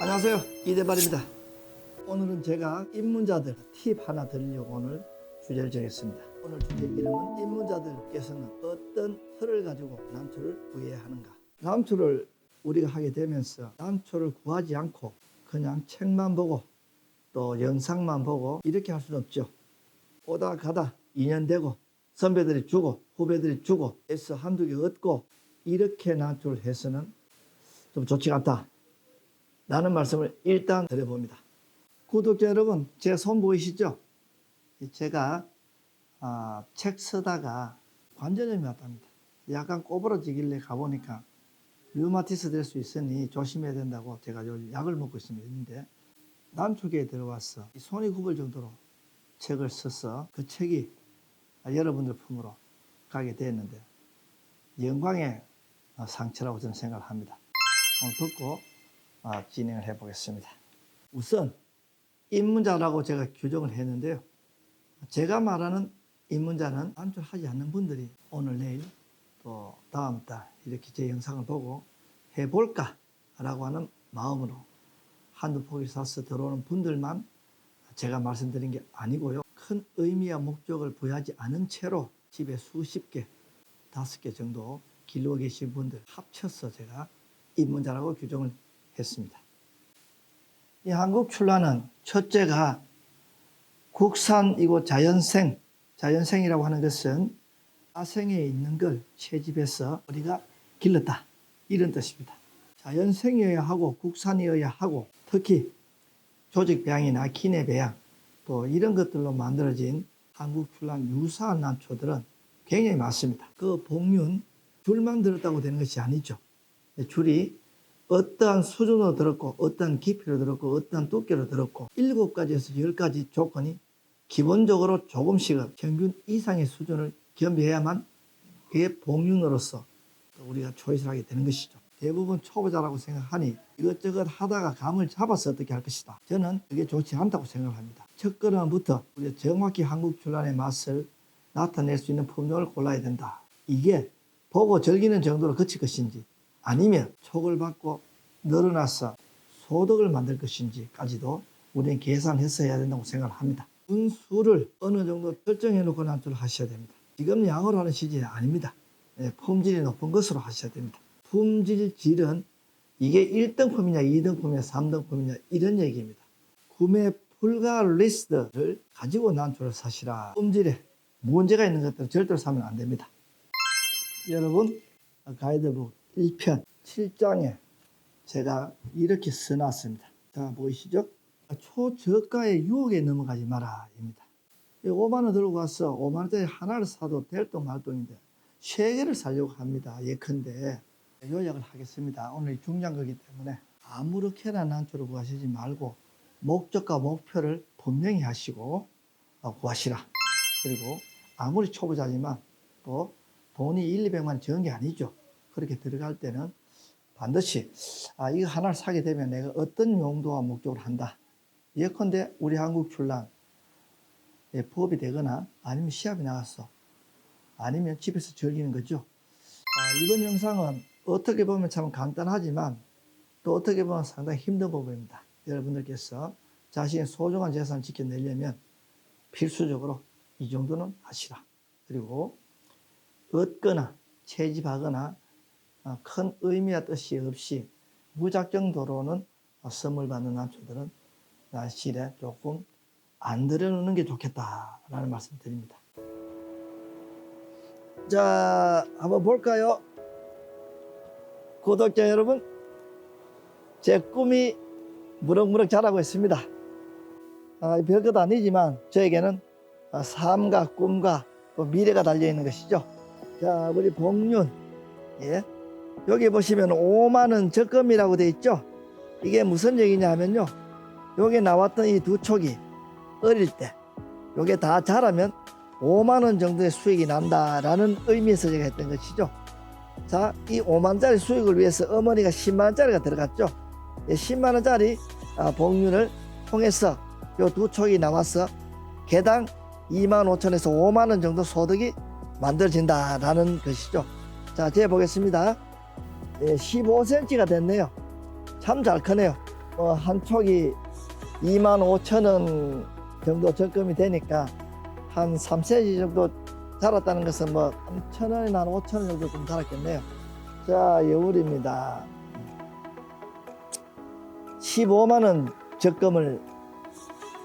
안녕하세요. 이대발입니다. 오늘은 제가 입문자들 팁 하나 드리려고 오늘 주제를 정했습니다. 오늘 주제 이름은 입문자들께서는 어떤 틀을 가지고 남초를 구해야 하는가. 남초를 우리가 하게 되면서 남초를 구하지 않고 그냥 책만 보고 또 영상만 보고 이렇게 할 수는 없죠. 오다 가다 인연되고 선배들이 주고 후배들이 주고 해서 한두 개 얻고 이렇게 난초를 해서는 좀 좋지 않다 라는 말씀을 일단 드려봅니다. 구독자 여러분, 제 손 보이시죠? 제가 아, 책 쓰다가 관절염이 왔답니다. 약간 꼬부러지길래 가보니까 류마티스 될 수 있으니 조심해야 된다고 제가 요 약을 먹고 있습니다. 남쪽에 이 손이 굽을 정도로 책을 써서 그 책이 여러분들 품으로 가게 됐는데 영광의 어, 상처라고 저는 생각을 합니다. 오늘 듣고 아, 진행을 해보겠습니다. 우선 입문자라고 제가 규정을 했는데요. 제가 말하는 입문자는 안주하지 않는 분들이 오늘 내일 또 다음 달 이렇게 제 영상을 보고 해볼까라고 하는 마음으로 한두 포기 사서 들어오는 분들만 제가 말씀드린 게 아니고요. 큰 의미와 목적을 부여하지 않은 채로 집에 수십 개, 다섯 개 정도 길러 계신 분들 합쳐서 제가 입문자라고 규정을 했습니다. 이 한국 출라는 첫째가 국산이고 자연생, 자연생이라고 하는 것은 자생에 있는 걸 채집해서 우리가 길렀다. 이런 뜻입니다. 자연생이어야 하고 국산이어야 하고 특히 조직배양이나 기내배양 또 이런 것들로 만들어진 한국 출란 유사한 난초들은 굉장히 많습니다. 그 복륜 줄만 들었다고 되는 것이 아니죠. 줄이 어떠한 수준으로 들었고 어떠한 깊이로 들었고 어떠한 두께로 들었고 일곱 가지에서 열 가지 조건이 기본적으로 조금씩은 평균 이상의 수준을 겸비해야만 그게 복륜으로서 우리가 초이스를 하게 되는 것이죠. 대부분 초보자라고 생각하니 이것저것 하다가 감을 잡아서 어떻게 할 것이다. 저는 그게 좋지 않다고 생각합니다. 첫 걸음부터 우리가 정확히 한국 출란의 맛을 나타낼 수 있는 품종을 골라야 된다. 이게 보고 즐기는 정도로 그칠 것인지 아니면 촉을 받고 늘어나서 소득을 만들 것인지까지도 우리는 계산해서 해야 된다고 생각을 합니다. 분수를 어느 정도 설정해 놓고 난투를 하셔야 됩니다. 지금 양으로 하는 시즌이 아닙니다. 예, 품질이 높은 것으로 하셔야 됩니다. 품질, 질은 이게 1등품이냐, 2등품이냐, 3등품이냐 이런 얘기입니다. 구매 불가 리스트를 가지고 난투를 사시라. 품질에 문제가 있는 것들은 절대로 사면 안 됩니다. 여러분 가이드북 1편 7장에 제가 이렇게 써놨습니다. 자 보이시죠? 초저가의 유혹에 넘어가지 마라 입니다. 5만 원 들고 와서 5만 원짜리 하나를 사도 될동 말동인데 세 개를 사려고 합니다. 예컨대 요약을 하겠습니다. 오늘 중요한 거기 때문에 아무렇게나 난초를 구하시지 말고 목적과 목표를 분명히 하시고 어, 구하시라. 그리고 아무리 초보자지만 또 돈이 1, 200만 원 적은 게 아니죠. 그렇게 들어갈 때는 반드시 아 이거 하나를 사게 되면 내가 어떤 용도와 목적으로 한다. 예컨대 우리 한국 출란 예, 부업이 되거나 아니면 시합이 나갔어. 아니면 집에서 즐기는 거죠. 아, 이번 영상은 어떻게 보면 참 간단하지만 또 어떻게 보면 상당히 힘든 부분입니다. 여러분들께서 자신의 소중한 재산을 지켜내려면 필수적으로 이 정도는 하시라. 그리고 얻거나 채집하거나 어, 큰 의미와 뜻이 없이 무작정 도로는 선물 받는 남초들은 실에 조금 안 들여놓는 게 좋겠다라는 말씀 드립니다. 자, 한번 볼까요? 구독자 여러분, 제 꿈이 무럭무럭 자라고 있습니다. 아, 별것 아니지만 저에게는 아, 삶과 꿈과 또 미래가 달려 있는 것이죠. 자, 우리 복륜, 예, 여기 보시면 5만원 적금이라고 돼 있죠? 이게 무슨 얘기냐 하면요. 여기 나왔던 이 두 촉이 어릴 때 요게 다 자라면 5만원 정도의 수익이 난다라는 의미에서 제가 했던 것이죠. 자 이 5만짜리 수익을 위해서 어머니가 10만원짜리가 들어갔죠. 10만원짜리 아, 복륜을 통해서 요 두 촉이 나와서 개당 2만 5천에서 5만원 정도 소득이 만들어진다라는 것이죠. 자, 재 보겠습니다. 예, 15cm가 됐네요. 참 잘 크네요. 뭐한 촉이 2만 5천 원 정도 적금이 되니까 한 3cm 정도 자랐다는 것은 뭐 3천 원이나 한 5천 원 정도 좀 자랐겠네요. 자, 여울입니다. 15만 원 적금을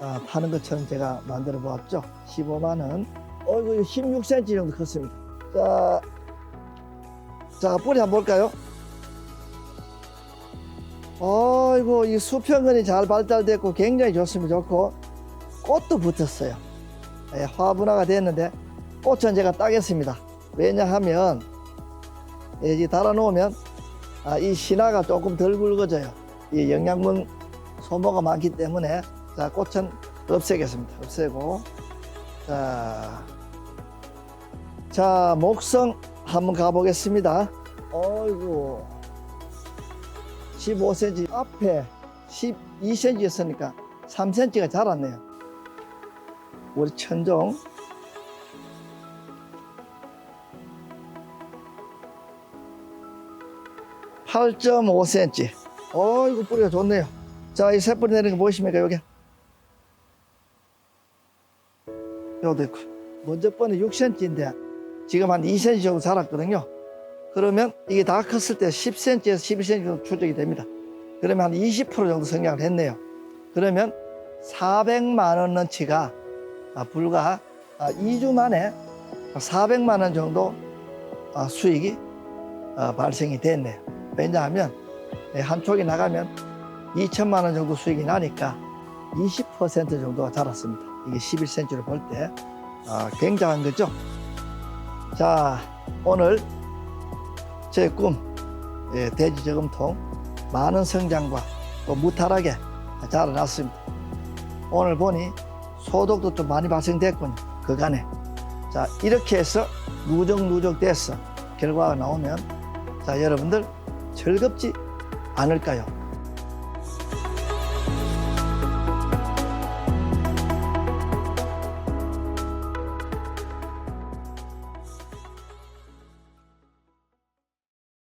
아, 파는 것처럼 제가 만들어 보았죠. 15만 원. 어이구, 16cm 정도 컸습니다. 자, 자, 뿌리 한번 볼까요? 어이구, 이 수평근이 잘 발달됐고 굉장히 좋습니다. 좋고, 꽃도 붙었어요. 예, 화분화가 됐는데, 꽃은 제가 따겠습니다. 왜냐하면, 예, 이제 달아놓으면, 아, 이 신화가 조금 덜 굵어져요. 이 영양분 소모가 많기 때문에, 자, 꽃은 없애겠습니다. 없애고, 자, 자, 목성 한번 가보겠습니다. 어이구. 15cm 앞에 12cm였으니까 3cm가 자랐네요. 우리 천종. (8.5cm) 어이구 뿌리가 좋네요. 자 이 새뿌리 내리는 거 보이십니까 여기 여기도 있고. 먼저 번에 6cm인데 지금 한 2cm 정도 자랐거든요 그러면 이게 다 컸을 때 10cm에서 12cm 정도 추적이 됩니다. 그러면 한 20% 정도 성장을 했네요. 그러면 400만 원어치가 아, 불과 아, 2주 만에 400만 원 정도 아, 수익이 아, 발생이 됐네요. 왜냐하면 예, 한 촉이 나가면 2천만 원 정도 수익이 나니까 20% 정도가 자랐습니다. 이게 11cm를 볼때 아, 굉장한 거죠. 자, 오늘 제 꿈, 예, 돼지 저금통 많은 성장과 또 무탈하게 자라났습니다. 오늘 보니 소독도 좀 많이 발생됐군요. 그간에. 자, 이렇게 해서 누적 누적 돼서 결과가 나오면 자, 여러분들 즐겁지 않을까요?